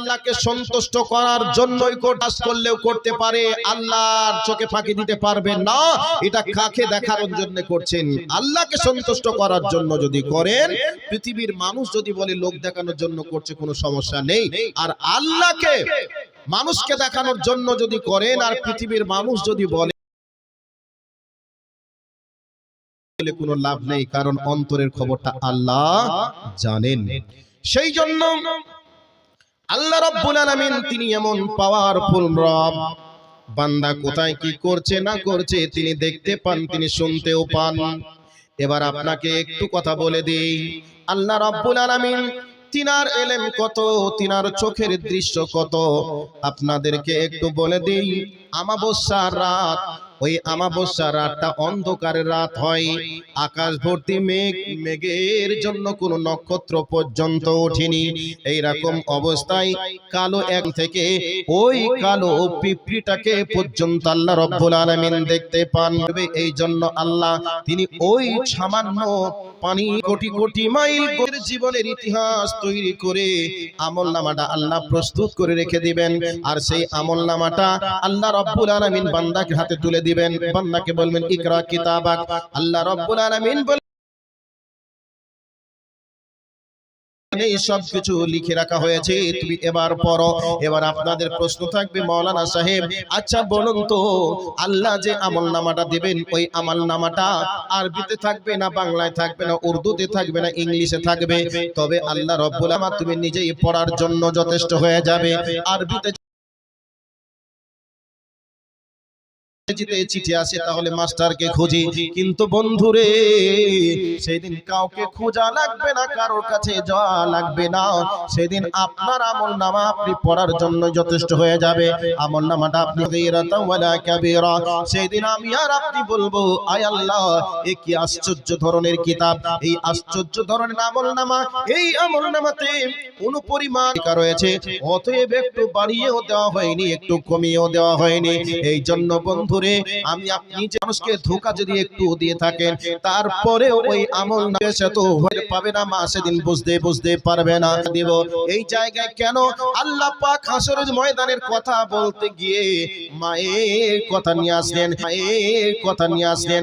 আল্লাহকে সন্তুষ্ট করার জন্যই কাজ করলেও করতে পারে, আল্লাহর চোখে ফাঁকি দিতে পারবে না। এটা কাকে দেখানোর জন্য করছেন? আল্লাহকে সন্তুষ্ট করার জন্য যদি করেন, পৃথিবীর মানুষ যদি বলে লোক দেখানোর জন্য করছে, কোনো সমস্যা নেই। আর আল্লাহকে, মানুষকে দেখানোর জন্য যদি করেন, আর পৃথিবীর মানুষ যদি বলে বলে কোনো লাভ নেই, কারণ অন্তরের খবরটা আল্লাহ জানেন। সেই জন্য আল্লাহ রাব্বুল আলামিন তিনি এমন পাওয়ারফুল রব। বান্দা কোথায় কি করছে না করছে তিনি দেখতে পান, তিনি শুনতেও পান। এবার আপনাকে একটু কথা বলে দেই, আল্লাহ রাব্বুল আলামিন তিনার এলেম কত, তিনার চোখের দৃশ্য কত? আপনাদেরকে একটু বলে দিই, আমাবস্যার রাত ওই আমাবস্যার রাতটা অন্ধকারের রাত হয়। আকাশ ভর্তি মেঘ, মেঘের জন্য কোনো নক্ষত্র পর্যন্ত ওঠেনি। এই রকম অবস্থায় কালো এক থেকে ওই কালো পিঁপড়িটাকে পর্যন্ত আল্লাহ রব্বুল আলামিন দেখতে পান। এই জন্য আল্লাহ তিনি ওই সামান্য পানি কোটি কোটি মাইল জীবনের ইতিহাস তৈরি করে আমল নামাটা আল্লাহ প্রস্তুত করে রেখে দিবেন। আর সেই আমল নামাটা আল্লাহ রব্বুল আলামিন বান্দাকে হাতে তুলে দিবেন, বান্দাকে বলবেন, ইকরা কিতাবাক। আল্লাহ রব্বুল আলামিন বলেন এই সব কিছু লিখে রাখা হয়েছে, তুমি এবার এবার আপনাদের প্রশ্ন থাকবে মাওলানা সাহেব আচ্ছা বলুন তো, আল্লাহ যে আমল নামাটা দেবেন, ওই আমল নামাটা আরবিতে থাকবে না বাংলায় থাকবে না, উর্দুতে থাকবে না, ইংলিশে থাকবে? তবে আল্লাহ রব্বুল আমা তুমি নিজেই পড়ার জন্য যথেষ্ট হয়ে যাবে। আরবিতে ইংরেজিতে চিঠি আসে তাহলে মাস্টারকে খুঁজি। কিন্তু বন্ধুরে সেদিন কাউকে খোঁজা লাগবে না কারোর কাছে যাওয়া লাগবে না। সেদিন আপনার আমল নামা আপনি পড়ার জন্য যথেষ্ট হয়ে যাবে। আমল নামাটা আপনি সেদিন আমি আর আপনি বলব আয় আল্লাহ এ কি আশ্চর্য ধরনের কিতাব। এই আশ্চর্য ধরনের আমল নামা এই আমল নামাতে কোন পরিমাণ রয়েছে। অতএব একটু বাড়িয়েও দেওয়া হয়নি একটু কমিয়েও দেওয়া হয়নি। এই জন্য বন্ধুরে আমি আপনি যে মানুষকে ধোকা যদি একটু দিয়ে থাকেন তারপরে ওই আমল সে তো হয়ে পাবে না, মা সেদিন বুঝতে বুঝতে পারবে না। দিব, এই জায়গায় কেন আল্লাহ পাক হাসরের ময়দানের কথা বলতে গিয়ে মায়ের কথা নিয়ে আসলেন, মায়ের কথা নিয়ে আসলেন